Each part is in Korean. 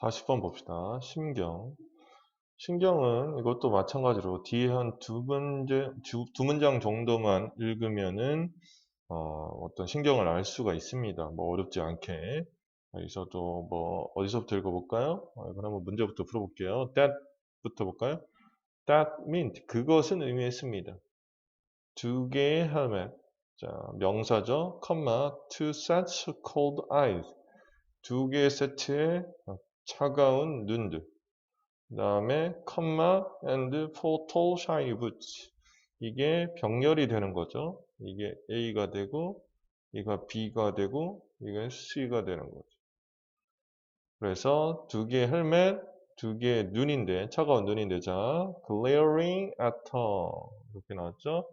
40번 봅시다. 심경. 신경은 이것도 마찬가지로 뒤에 한 두 문제, 두, 두 문장 정도만 읽으면은 어, 떤 신경을 알 수가 있습니다. 뭐 어렵지 않게. 여기서도 뭐 어디서부터 읽어볼까요? 어, 그러면 문제부터 풀어볼게요. that부터 볼까요? that meant 그것은 의미했습니다. 두 개의 헬멧. 자, 명사죠. 컴마 two sets cold eyes. 두 개의 세트의 차가운 눈들. 그 다음에 컴마 and shiny boots. 이게 병렬이 되는 거죠. 이게 A가 되고, 이가 B가 되고, 이게 C가 되는 거죠. 그래서 두 개의 헬멧, 두 개의 눈인데, 차가운 눈인데, 자, glaring at her. 이렇게 나왔죠.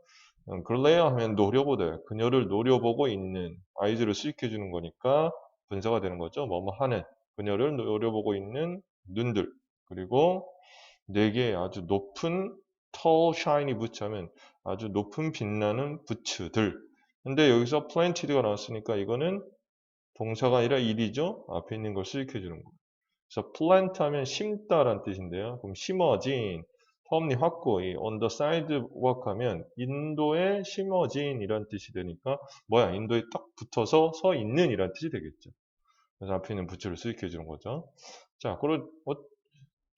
글레어 하면 노려보다 그녀를 노려보고 있는 아이즈를 수익해 주는 거니까 분사가 되는 거죠. 뭐뭐 하는 그녀를 노려보고 있는 눈들 그리고 네 개의 아주 높은 tall shiny boots 하면 아주 높은 빛나는 부츠들 근데 여기서 planted가 나왔으니까 이거는 동사가 아니라 일이죠. 앞에 있는 걸 수익해 주는 거예요. 그래서 plant 하면 심다라는 뜻인데요. 그럼 심어진 험리 확고 이 on the sidewalk 하면 인도에 심어진 이란 뜻이 되니까 뭐야 인도에 딱 붙어서 서 있는 이란 뜻이 되겠죠. 그래서 앞에 있는 부츠를 수익해 주는 거죠. 자, 그러, 어,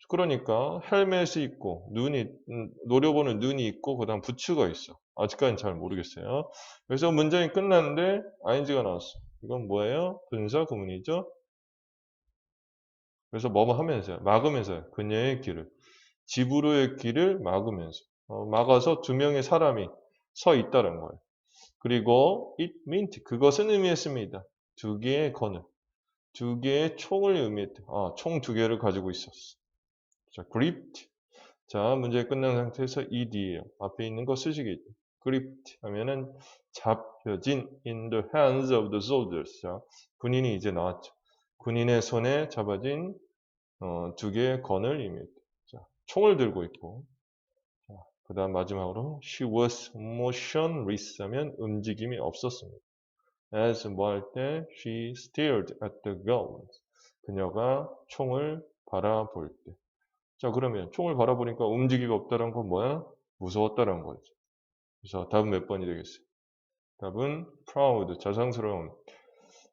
그러니까 헬멧이 있고 눈이 음, 노려보는 눈이 있고 그다음 부츠가 있어. 아직까지는 잘 모르겠어요. 그래서 문장이 끝났는데 ing가 나왔어. 이건 뭐예요? 분사 구문이죠. 그래서 뭐뭐 하면서요. 막으면서요. 그녀의 길을. 집으로의 길을 막으면서 어, 막아서 두 명의 사람이 서 있다는 거예요. 그리고 it meant 그것은 의미했습니다. 두 개의 건을 두 개의 총을 의미했다. 아, 총 두 개를 가지고 있었어. 자, gripped. 자, 문제 끝난 상태에서 ed예요. 앞에 있는 거 쓰시겠죠. gripped 하면은 잡혀진 in the hands of the soldiers. 자, 군인이 이제 나왔죠. 군인의 손에 잡아진 어, 두 개의 건을 의미했다. 자, 총을 들고 있고. 그 다음 마지막으로 she was motionless 하면 움직임이 없었습니다. As 뭐 할 때 she stared at the guns. 그녀가 총을 바라볼 때. 자, 그러면 총을 바라보니까 움직임이 없다는 건 뭐야? 무서웠다는 거죠. 그래서 답은 몇 번이 되겠어요? 답은 proud, 자상스러운,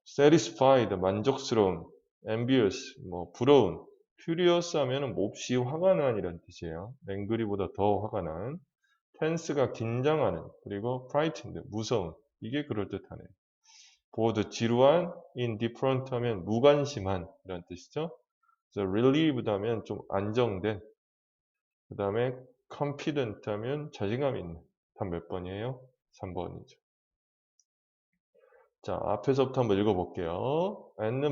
satisfied, 만족스러운, envious, 뭐 부러운, furious 하면은 몹시 화가 난이란 뜻이에요. angry보다 더 화가 난, tense가 긴장하는, 그리고 frightened, 무서운, 이게 그럴듯하네요. 보드 지루한, indifferent 하면 무관심한 이런 뜻이죠. 그래서 relieved 하면 좀 안정된. 그 다음에 confident 하면 자신감 있는. 답 몇 번이에요? 3번이죠. 자, 앞에서부터 한번 읽어볼게요. and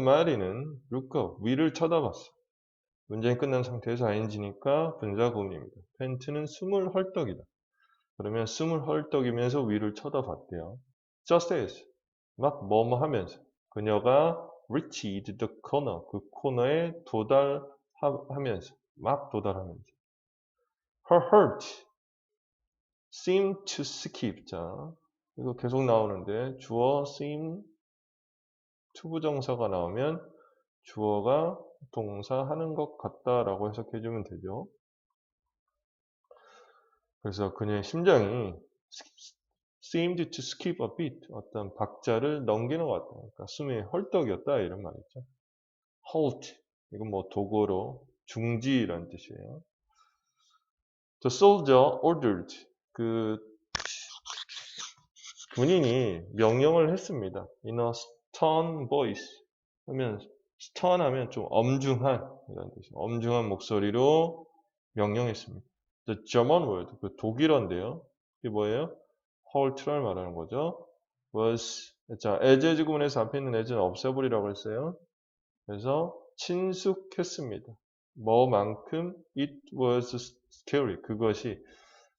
look up, 위를 쳐다봤어. 문장이 끝난 상태에서 ing니까 분사 구문입니다. 펜트는 숨을 헐떡이다. 그러면 숨을 헐떡이면서 위를 쳐다봤대요. just as 막 뭐뭐 하면서 그녀가 reached the corner 그 코너에 도달하면서 막 도달하면서 her heart seemed to skip 자 이거 계속 나오는데 주어 seem 투부정사가 나오면 주어가 동사 하는 것 같다라고 해석해 주면 되죠. 그래서 그녀의 심장이 seemed to skip a bit. 어떤 박자를 넘기는 것 같다. 그러니까 숨이 헐떡이었다. 이런 말이죠. halt. 이건 뭐 도구로 중지라는 뜻이에요. The soldier ordered. 그 군인이 명령을 했습니다. In a stern voice. 하면 stern 하면 좀 엄중한 이런 뜻이에요. 엄중한 목소리로 명령했습니다. The German word. 그 독일어인데요. 이게 뭐예요? Halt를 말하는 거죠. was 자 as 구문에서 앞에 있는 as는 없애버리라고 했어요. 그래서 친숙했습니다. 뭐만큼 it was scary 그것이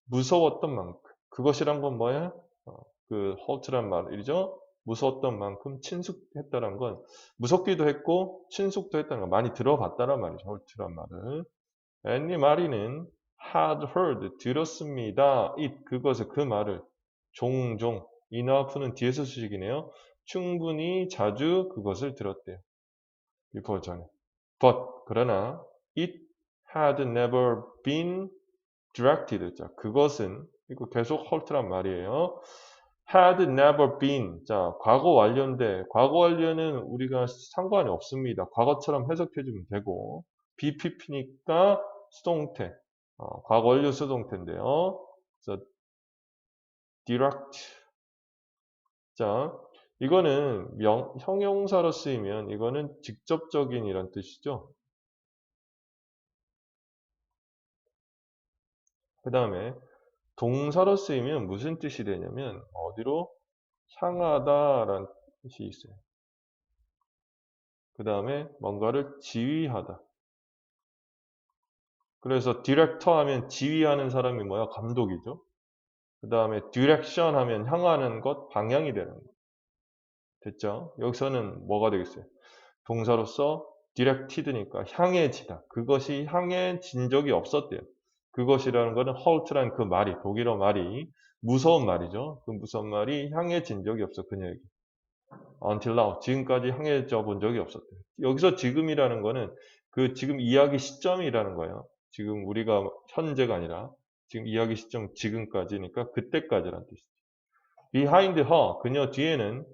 무서웠던 만큼 그것이란 건 뭐야? 어, 그 halt란 말이죠. 무서웠던 만큼 친숙했다는 건 무섭기도 했고 친숙도 했다는 건 많이 들어봤다는 말이죠. halt란 말을. 앤니 마리는 had heard 들었습니다. it 그것을 그 말을 종종 enough는 뒤에서 수식이네요. 충분히 자주 그것을 들었대요. before 전에. but 그러나 it had never been directed. 자, 그것은 이거 계속 헐트란 말이에요. had never been. 자, 과거 완료인데 과거 완료는 우리가 상관이 없습니다. 과거처럼 해석해 주면 되고 BPP니까 수동태. 어, 과거 완료 수동태인데요. 그래서 direct. 자, 이거는 명, 형용사로 쓰이면 이거는 직접적인 이란 뜻이죠. 그 다음에 동사로 쓰이면 무슨 뜻이 되냐면 어디로 향하다라는 뜻이 있어요. 그 다음에 뭔가를 지휘하다. 그래서 디렉터 하면 지휘하는 사람이 뭐야? 감독이죠. 그 다음에 디렉션 하면 향하는 것, 방향이 되는 거. 됐죠? 여기서는 뭐가 되겠어요? 동사로서 directed니까 향해지다. 그것이 향해진 적이 없었대요. 그것이라는 것은 halt라는 그 말이, 독일어 말이 무서운 말이죠. 그 무서운 말이 향해진 적이 없어, 그녀에게. until now, 지금까지 향해져 본 적이 없었대요. 여기서 지금이라는 거는 그 지금 이야기 시점이라는 거예요. 지금 우리가 현재가 아니라 지금 이야기 시점 지금까지니까 그때까지란 뜻이죠. behind her, 그녀 뒤에는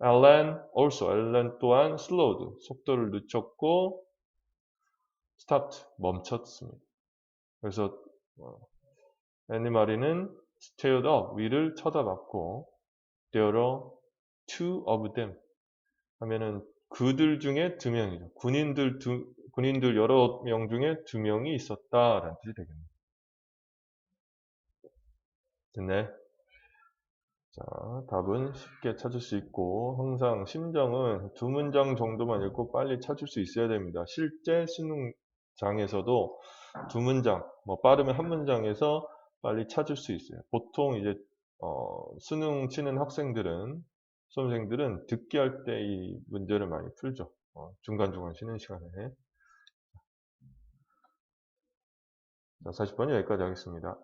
Ellen also, 엘렌 또한 slowed, 속도를 늦췄고 stopped, 멈췄습니다. 그래서 애니마리는 stared up, 위를 쳐다봤고 there are two of them 하면은 그들 중에 두 명이죠. 군인들 두, 군인들 여러 명 중에 두 명이 있었다라는 뜻이 되겠네요. 됐네. 자, 답은 쉽게 찾을 수 있고 항상 심정은 두 문장 정도만 읽고 빨리 찾을 수 있어야 됩니다. 실제 수능장에서도 두 문장, 뭐 빠르면 한 문장에서 빨리 찾을 수 있어요. 보통 이제 어, 수능 치는 학생들은 수험생들은 듣기 할 때 이 문제를 많이 풀죠. 어, 중간중간 쉬는 시간에. 자, 40번이 여기까지 하겠습니다.